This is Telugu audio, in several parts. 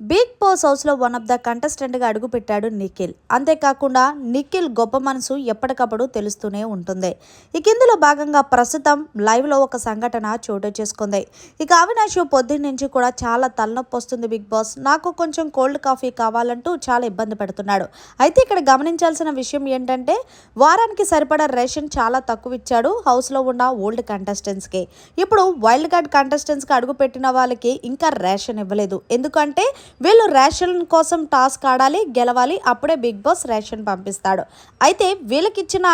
Bigg Boss హౌస్లో వన్ ఆఫ్ ద కంటెస్టెంట్గా అడుగుపెట్టాడు నిఖిల్. అంతేకాకుండా నిఖిల్ గొప్ప మనసు ఎప్పటికప్పుడు తెలుస్తూనే ఉంటుంది. ఇక ఇందులో భాగంగా ప్రస్తుతం లైవ్లో ఒక సంఘటన చోటు చేసుకుంది. ఇక అవినాష్ పొద్దున్న నుంచి కూడా చాలా తలనొప్పి వస్తుంది బిగ్ బాస్. నాకు కొంచెం కోల్డ్ కాఫీ కావాలంటూ చాలా ఇబ్బంది పెడుతున్నాడు. అయితే ఇక్కడ గమనించాల్సిన విషయం ఏంటంటే వారానికి సరిపడా రేషన్ చాలా తక్కువ ఇచ్చాడు హౌస్లో ఉన్న ఓల్డ్ కంటెస్టెంట్స్కి ఇప్పుడు వైల్డ్ కార్డ్ కంటెస్టెంట్స్కి అడుగు పెట్టిన వాళ్ళకి ఇంకా రేషన్ ఇవ్వలేదు. ఎందుకంటే వీళ్ళు రేషన్ కోసం టాస్క్ ఆడాలి గెలవాలి అప్పుడే బిగ్ బాస్ రేషన్ పంపిస్తాడు. అయితే వీళ్ళకి ఇచ్చిన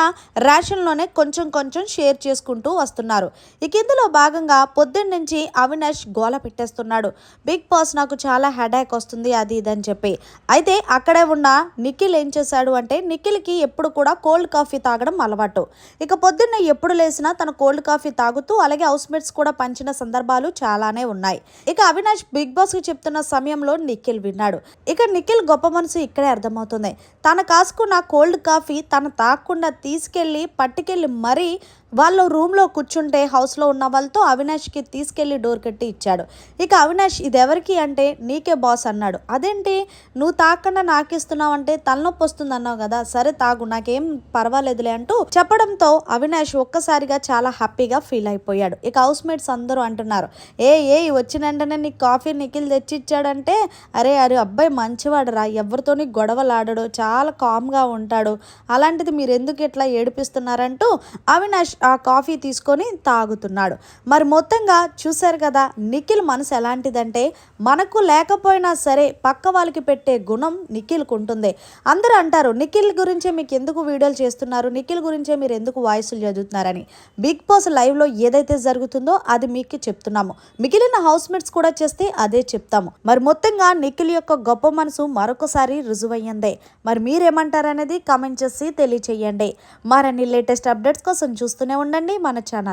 రేషన్లోనే కొంచెం కొంచెం షేర్ చేసుకుంటూ వస్తున్నారు. ఇక ఇందులో భాగంగా పొద్దున్న నుంచి అవినాష్ గోల పెట్టేస్తున్నాడు. బిగ్ బాస్ నాకు చాలా హెడేక్ వస్తుంది అది ఇది అని చెప్పి. అయితే అక్కడే ఉన్న నిఖిల్ ఏం చేశాడు అంటే నిఖిల్కి ఎప్పుడు కూడా కోల్డ్ కాఫీ తాగడం అలవాటు. ఇక పొద్దున్న ఎప్పుడు లేసినా తన కోల్డ్ కాఫీ తాగుతూ అలాగే హౌస్ మేట్స్ కూడా పంచిన సందర్భాలు చాలానే ఉన్నాయి. ఇక అవినాష్ బిగ్ బాస్కి చెప్తున్న సమయంలో నిఖిల్ విన్నాడు. ఇక నిఖిల్ గొప్ప మనసు ఇక్కడే అర్థమవుతుంది. తన కాసుకున్న కోల్డ్ కాఫీ తను తాగకుండా తీసుకెళ్ళి పట్టుకెళ్ళి మరీ వాళ్ళు రూమ్లో కూర్చుంటే హౌస్లో ఉన్న వాళ్ళతో అవినాష్కి తీసుకెళ్ళి డోర్ కట్టి ఇచ్చాడు. ఇక అవినాష్ ఇది ఎవరికి అంటే నీకే బాస్ అన్నాడు. అదేంటి? నువ్వు తాకుండా నాకిస్తున్నావు అంటే తలనొప్పి వస్తుంది అన్నావు కదా. సరే తాగు నాకేం పర్వాలేదులే అంటూ చెప్పడంతో అవినాష్ ఒక్కసారిగా చాలా హ్యాపీగా ఫీల్ అయిపోయాడు. ఇక హౌస్ మేట్స్ అందరూ అంటున్నారు ఏ ఏ వచ్చిన వెంటనే నీకు కాఫీ నిఖిల్ తెచ్చి ఇచ్చాడంటే అరే అరే అబ్బాయి మంచివాడు రా ఎవరితోని గొడవలాడడు. చాలా కామ్గా ఉంటాడు. అలాంటిది మీరు ఎందుకు ఇట్లా ఏడిపిస్తున్నారంటూ అవినాష్ ఆ కాఫీ తీసుకొని తాగుతున్నాడు. మరి మొత్తంగా చూశారు కదా నిఖిల్ మనసు ఎలాంటిదంటే మనకు లేకపోయినా సరే పక్క వాళ్ళకి పెట్టే గుణం నిఖిల్కు ఉంటుంది. అందరూ అంటారు నిఖిల్ గురించే మీకు ఎందుకు వీడియోలు చేస్తున్నారు? నిఖిల్ గురించే మీరు ఎందుకు వాయిస్లు చదువుతున్నారని? బిగ్ బాస్ లైవ్లో ఏదైతే జరుగుతుందో అది మీకు చెప్తున్నాము. మిగిలిన హౌస్ మేట్స్ కూడా చేస్తే అదే చెప్తాము. మరి మొత్తంగా నిఖిల్ యొక్క గొప్ప మనసు మరొకసారి రుజువయ్యిందే. మరి మీరేమంటారనేది కామెంట్ చేసి తెలియచేయండి. మరిన్ని లేటెస్ట్ అప్డేట్స్ కోసం చూస్తూనే ఉండండి మన ఛానల్.